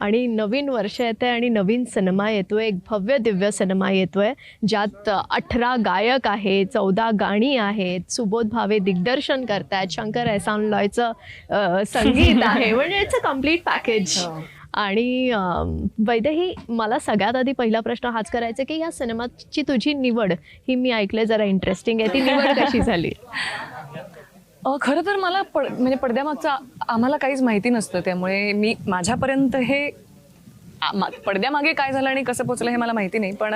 आणि नवीन वर्ष येते आणि नवीन सिनेमा येतोय. एक भव्य दिव्य सिनेमा येतोय. ज्यात अठरा गायक आहेत चौदा गाणी आहेत सुबोध भावे दिग्दर्शन करतायत शंकर एहसान लॉयचं संगीत आहे. म्हणजे इट्स अ कंप्लीट पॅकेज आणि वैदेही मला सगळ्यात आधी पहिला प्रश्न हाच करायचा की या सिनेमाची तुझी निवड ही मी ऐकले जरा इंटरेस्टिंग आहे. ती निवड कशी झाली? खरं तर मला पड म्हणजे पडद्यामागचं आम्हाला काहीच माहिती नसतं. त्यामुळे मी माझ्यापर्यंत हे पडद्यामागे काय झालं आणि कसं पोचलं हे मला माहिती नाही. पण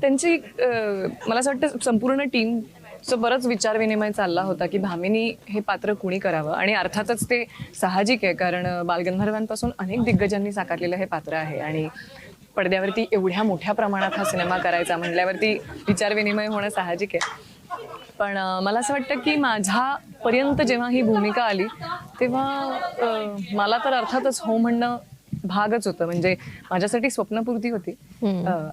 त्यांची मला असं वाटतं संपूर्ण टीमचं बरंच विचारविनिमय चालला होता की भामिनी हे पात्र कुणी करावं? आणि अर्थातच ते साहजिक आहे कारण बालगंधर्वांपासून अनेक दिग्गजांनी साकारलेलं हे पात्र आहे. आणि पडद्यावरती एवढ्या मोठ्या प्रमाणात हा सिनेमा करायचा म्हटल्यावरती विचारविनिमय होणं साहजिक आहे. पण मला असं वाटतं की माझ्यापर्यंत जेव्हा ही भूमिका आली तेव्हा मला तर अर्थातच हो म्हणणं भागच होतं. म्हणजे माझ्यासाठी स्वप्नपूर्ती होती.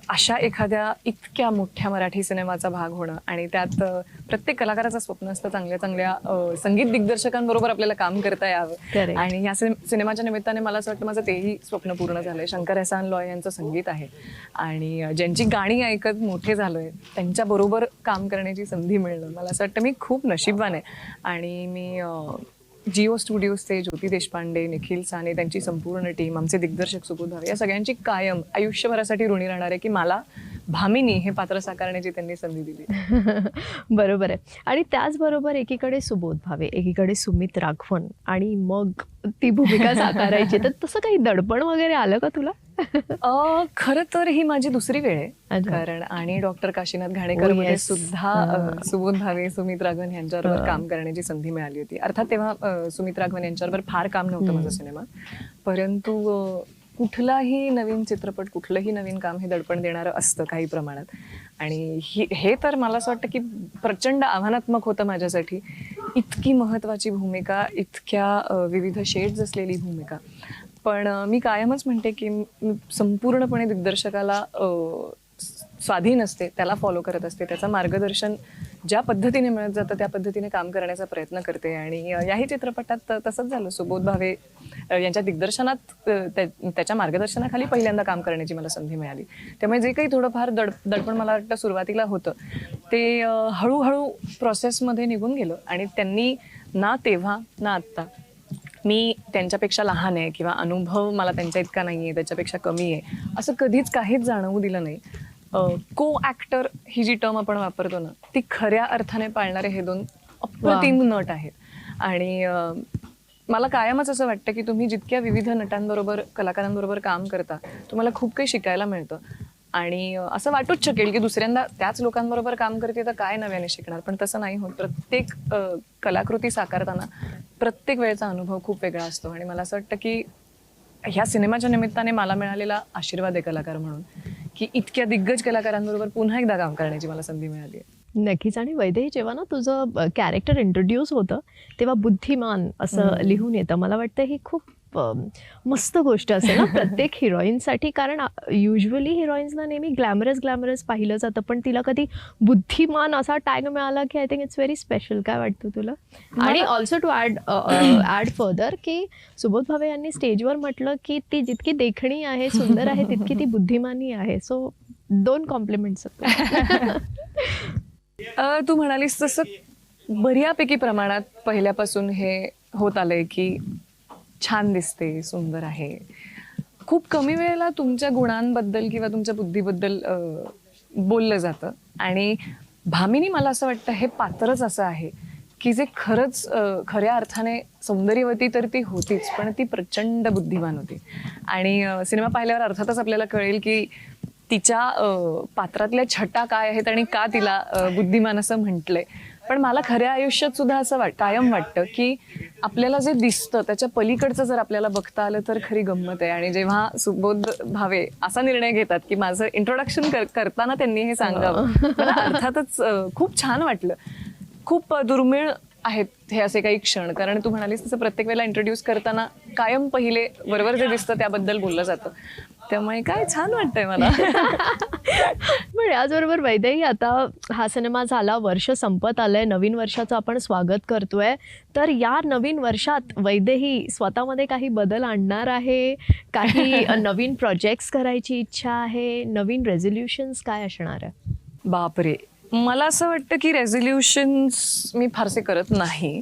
अशा एखाद्या इतक्या मोठ्या मराठी सिनेमाचा भाग होणं आणि त्यात प्रत्येक कलाकाराचं स्वप्न असतं चांगल्या चांगल्या संगीत दिग्दर्शकांबरोबर आपल्याला काम करता यावं. आणि या सिने- सिनेमाच्या निमित्ताने मला असं वाटतं माझं तेही स्वप्न पूर्ण झालंय. शंकर एहसान लॉय यांचं संगीत आहे. आणि ज्यांची गाणी ऐकत मोठे झालोय त्यांच्या बरोबर काम करण्याची संधी मिळणं मला असं वाटतं मी खूप नशीबवान आहे. आणि मी जिओ स्टुडिओजचे ज्योती देशपांडे निखिल साने त्यांची संपूर्ण टीम आमचे दिग्दर्शक सुबोध भावे या सगळ्यांची कायम आयुष्यभरासाठी ऋणी राहणार आहे की मला भामिनी हे पात्र साकारण्याची त्यांनी संधी दिली. बरोबर आहे. आणि त्याचबरोबर एकीकडे सुबोध भावे एकीकडे सुमित राघवन आणि मग ती भूमिका साकारायची. तर तसं काही दडपण वगैरे आलं का तुला? खरं तर ही माझी दुसरी वेळ आहे. कारण आणि डॉक्टर काशीनाथ घाणेकर Oh, मध्ये yes. सुद्धा सुबोध भावे सुमित राघवन यांच्याबरोबर काम करण्याची संधी मिळाली होती. अर्थात तेव्हा सुमित राघवन यांच्याबरोबर फार काम नव्हतं माझं सिनेमात परंतु कुठलाही नवीन चित्रपट कुठलंही नवीन काम हे दडपण देणारं असतं काही प्रमाणात. आणि ही हे तर मला असं वाटतं की प्रचंड आव्हानात्मक होतं माझ्यासाठी. इतकी महत्वाची भूमिका इतक्या विविध शेड्स असलेली भूमिका. पण मी कायमच म्हणते की मी संपूर्णपणे दिग्दर्शकाला स्वाधीन असते त्याला फॉलो करत असते. त्याचं मार्गदर्शन ज्या पद्धतीने मिळत जातं त्या पद्धतीने काम करण्याचा प्रयत्न करते. आणि याही चित्रपटात तसंच झालं. सुबोध भावे यांच्या दिग्दर्शनात त्या- त्याच्या मार्गदर्शनाखाली पहिल्यांदा काम करण्याची मला संधी मिळाली. त्यामुळे जे काही थोडंफार दड दडपण मला वाटतं सुरुवातीला होतं ते हळूहळू प्रोसेसमध्ये निघून गेलं. आणि त्यांनी ना तेव्हा ना आत्ता मी त्यांच्यापेक्षा लहान आहे किंवा अनुभव मला त्यांच्या इतका नाही आहे त्याच्यापेक्षा कमी आहे असं कधीच काहीच जाणवू दिलं नाही. को ऍक्टर ही जी टर्म आपण वापरतो ना ती खऱ्या अर्थाने पाळणारे हे दोन अप्रतिम नट आहेत. आणि मला कायमच असं वाटतं की तुम्ही जितक्या विविध नटांबरोबर कलाकारांबरोबर काम करता तुम्हाला खूप काही शिकायला मिळतं. आणि असं वाटूच शकेल की दुसऱ्यांदा त्याच लोकांबरोबर काम करते तर काय नव्याने शिकणार. पण तसं नाही होत. प्रत्येक कलाकृती साकारताना प्रत्येक वेळेचा अनुभव खूप वेगळा असतो. आणि मला असं वाटतं की ह्या सिनेमाच्या निमित्ताने मला मिळालेला आशीर्वाद आहे कलाकार म्हणून की इतक्या दिग्गज कलाकारांबरोबर पुन्हा एकदा काम करण्याची मला संधी मिळाली आहे. नक्कीच. आणि वैदेही जेव्हा ना तुझं कॅरेक्टर इंट्रोड्यूस होतं तेव्हा बुद्धिमान असं लिहून येतं. मला वाटतं ही खूप मस्त गोष्ट असेल ना प्रत्येक हिरोईनसाठी. कारण युजली हिरोईन्सना नेहमी ग्लॅमरस ग्लॅमरस पाहिलं जातं पण तिला कधी बुद्धिमान असा टॅग मिळाला की I think it's very special काय वाटतं तुला? आणि also to add add further की सुबोध भावे यांनी स्टेजवर म्हटलं की ती जितकी देखणी आहे सुंदर आहे तितकी ती बुद्धिमानी आहे. सो दोन कॉम्प्लिमेंट्स तू म्हणालीस तसं बऱ्यापैकी प्रमाणात पहिल्यापासून हे होत आलंय की छान दिसते सुंदर आहे. खूप कमी वेळेला तुमच्या गुणांबद्दल किंवा तुमच्या बुद्धीबद्दल बोललं जातं. आणि भामिनी मला असं वाटतं हे पात्रच असं आहे की जे खरंच खऱ्या अर्थाने सौंदर्यवती तर ती होतीच पण ती प्रचंड बुद्धिमान होती. आणि सिनेमा पाहिल्यावर अर्थातच आपल्याला कळेल की तिच्या पात्रातल्या छटा काय आहेत आणि का तिला बुद्धिमान असं म्हटलंय. पण मला खऱ्या आयुष्यात सुद्धा असं वाट कायम वाटतं की आपल्याला जे दिसतं त्याच्या पलीकडचं जर आपल्याला बघता आलं तर खरी गंमत आहे. आणि जेव्हा सुबोध भावे असा निर्णय घेतात की माझं इंट्रोडक्शन करताना त्यांनी हे सांगावं मला अर्थातच खूप छान वाटलं. खूप दुर्मिळ आहेत हे असे काही क्षण. कारण तू म्हणालीस तसं प्रत्येक वेळेला इंट्रोड्यूस करताना कायम पहिले बरोबर जे दिसतं त्याबद्दल बोललं जातं. त्यामुळे काय छान वाटतंय मला. पण याचबरोबर वैदेही आता हा सिनेमा झाला वर्ष संपत आलंय नवीन वर्षाचं आपण स्वागत करतोय. तर या नवीन वर्षात वैदेही स्वतःमध्ये काही बदल आणणार आहे? काही नवीन प्रोजेक्ट्स करायची इच्छा आहे? नवीन रेझोल्युशन्स काय असणार आहे? बापरे. मला असं वाटतं की रेझोल्युशन्स मी फारसे करत नाही.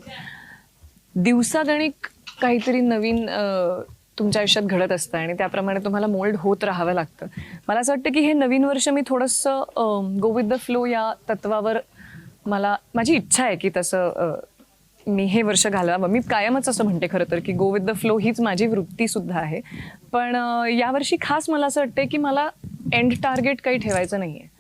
दिवसागणिक काहीतरी नवीन तुमच्या आयुष्यात घडत असतं आणि त्याप्रमाणे तुम्हाला मोल्ड होत राहावं लागतं. मला असं वाटतं की हे नवीन वर्ष मी थोडंसं गो विथ द फ्लो या तत्वावर मला माझी इच्छा आहे की तसं मी हे वर्ष घालवावं. मी कायमच असं म्हणते खरं तर की गो विथ द फ्लो हीच माझी वृत्तीसुद्धा आहे. पण यावर्षी खास मला असं वाटतं की मला एंड टार्गेट काही ठेवायचं नाही आहे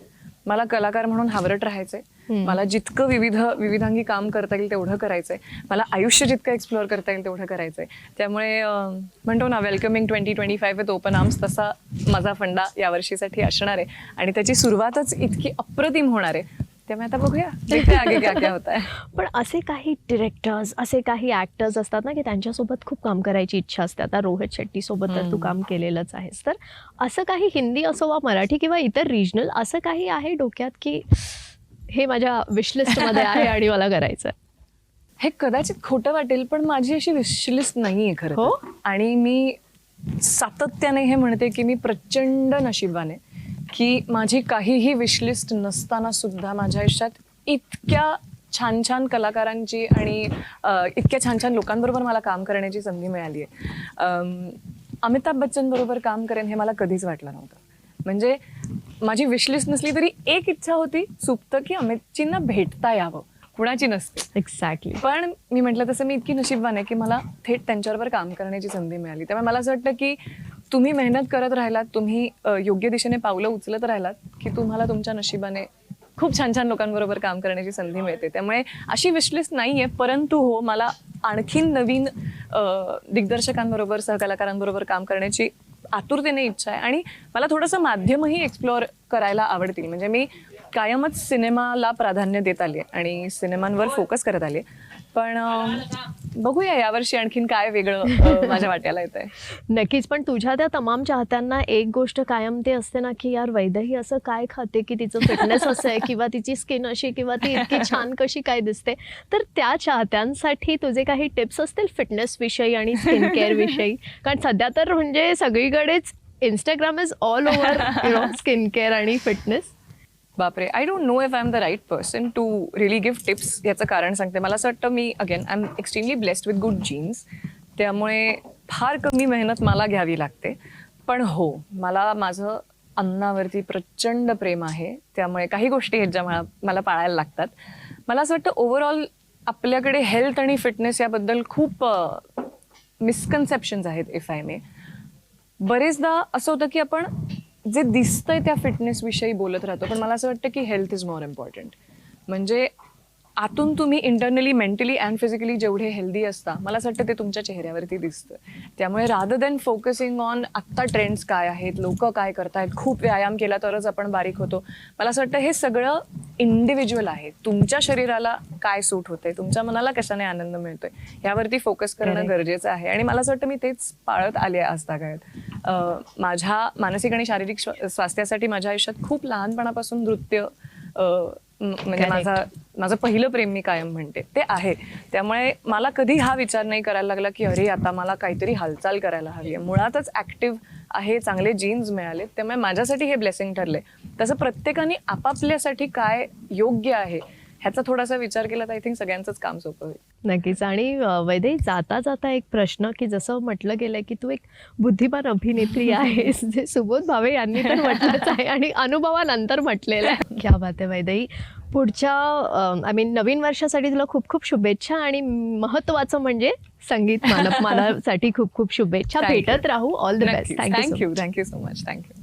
मला कलाकार म्हणून हावरट राहायचं आहे मला जितकं विविध विविधांगी काम करता येईल तेवढं करायचंय. मला आयुष्य जितकं एक्सप्लोअर करता येईल तेवढं करायचंय. त्यामुळे म्हणतो ना welcoming twenty twenty five with open arms तसा माझा फंडा यावर्षीसाठी असणार आहे. आणि त्याची सुरुवातच इतकी अप्रतिम होणार आहे. त्यामुळे आता बघूया. देखते आगे क्या क्या होता है पण असे काही डिरेक्टर्स असे काही ऍक्टर्स असतात ना की त्यांच्यासोबत खूप काम करायची इच्छा असते. आता रोहित शेट्टी सोबत तर तू. काम केलेलंच आहेस. तर असं काही हिंदी असो वा मराठी किंवा इतर रिजनल असं काही आहे डोक्यात की हे माझ्या विशलिस्टमध्ये आहे आणि मला करायचं आहे हे कदाचित खोटं वाटेल पण माझी अशी विशलिस्ट नाहीये खरं हो? आणि मी सातत्याने हे म्हणते की मी प्रचंड नशिबाने की माझी काहीही विशलिस्ट नसताना सुद्धा माझ्या आयुष्यात इतक्या छान छान कलाकारांची आणि इतक्या छान छान लोकांबरोबर मला काम करण्याची संधी मिळाली आहे अमिताभ बच्चन बरोबर काम करेन हे मला कधीच वाटलं नव्हतं. म्हणजे माझी विशलिस्ट नसली तरी एक इच्छा होती सुप्त की अमितजींना भेटता यावं. कुणाची नसते. एक्झॅक्टली पण मी म्हटलं तसं मी इतकी नशीबवान आहे की मला थेट त्यांच्याबरोबर काम करण्याची संधी मिळाली. त्यामुळे मला असं वाटतं की तुम्ही मेहनत करत राहिलात तुम्ही योग्य दिशेने पावलं उचलत राहिलात की तुम्हाला तुमच्या नशिबाने खूप छान छान लोकांबरोबर काम करण्याची संधी मिळते. त्यामुळे अशी विशलिस्ट नाही आहे परंतु हो मला आणखीन नवीन दिग्दर्शकांबरोबर सहकलाकारांबरोबर काम करण्याची आतुरतेने इच्छा आहे. आणि मला थोडंसं माध्यमही एक्सप्लोअर करायला आवडतील. म्हणजे मी कायमच सिनेमाला प्राधान्य देत आली आहे आणि सिनेमांवर फोकस करत आली पण बघूया यावर्षी आणखीन काय वेगळं माझ्या वाट्याला येत आहे नक्कीच पण तुझ्या त्या तमाम चाहत्यांना एक गोष्ट कायम ते असते ना की यार वैदही असं काय खाते की तिचं फिटनेस असं आहे किंवा तिची स्किन अशी किंवा ती इतकी छान कशी काय दिसते. तर त्या चाहत्यांसाठी तुझे काही टिप्स असतील फिटनेस विषयी आणि स्किन केअर विषयी? कारण सध्या तर म्हणजे सगळीकडेच Instagram is all over skin care आणि फिटनेस बापरे I don't know if I am the right person to really give tips याचं कारण सांगते. मला असं वाटतं मी again I am extremely blessed with good genes त्यामुळे फार कमी मेहनत मला घ्यावी लागते. पण हो मला माझं अन्नावरती प्रचंड प्रेम आहे. त्यामुळे काही गोष्टी आहेत ज्या मला मला पाळायला लागतात. मला असं वाटतं ओव्हरऑल आपल्याकडे हेल्थ आणि फिटनेस याबद्दल खूप मिसकन्सेप्शन्स आहेत इफ आय मे बरेचदा असं होतं की आपण जे दिसतंय त्या फिटनेसविषयी बोलत राहतो. पण मला असं वाटतं की हेल्थ इज मोर इम्पॉर्टंट म्हणजे आतून तुम्ही इंटरनली मेंटली अँड फिजिकली जेवढे हेल्दी असता मला असं वाटतं ते तुमच्या चेहऱ्यावरती दिसतं. त्यामुळे रादर दॅन फोकसिंग ऑन आत्ता ट्रेंड्स काय आहेत लोक काय करतायत खूप व्यायाम केला तरच आपण बारीक होतो. मला असं वाटतं हे सगळं इंडिव्हिज्युअल आहे. तुमच्या शरीराला काय सूट होते तुमच्या मनाला कशाने आनंद मिळतोय यावरती फोकस करणं. गरजेचं आहे. आणि मला असं वाटतं मी तेच पाळत आले आहे आजतागायत अं, माझ्या मानसिक आणि शारीरिक स्व- स्वास्थ्यासाठी माझ्या आयुष्यात खूप लहानपणापासून नृत्य म्हणजे. माझा माझं पहिलं प्रेम मी कायम म्हणते. ते आहे. त्यामुळे मला कधी हा विचार नाही करायला लागला की अरे आता मला काहीतरी हालचाल करायला हवी आहे. मुळातच ऍक्टिव्ह आहे चांगले जीन्स मिळाले त्यामुळे माझ्यासाठी हे ब्लेसिंग ठरले तसं प्रत्येकाने आपापल्यासाठी काय योग्य आहे ह्याचा थोडासा विचार केला तर आय थिंक सगळ्यांचंच काम सोपं होईल. नक्कीच. आणि अ, वैदेही जाता जाता एक प्रश्न की जसं म्हटलं गेलंय की तू एक बुद्धिमान अभिनेत्री आहेस जे सुबोध भावे यांनी तर म्हटलंच आहे आणि अनुभवानंतर म्हटलेलं आहे. क्या बात आहे वैदेही. पुढच्या आय मीन नवीन वर्षासाठी तुला खूप खूप शुभेच्छा आणि महत्वाचं म्हणजे संगीत मानप मानासाठी खूप खूप शुभेच्छा. भेटत राहू. All the best thank you thank you thank you so much thank you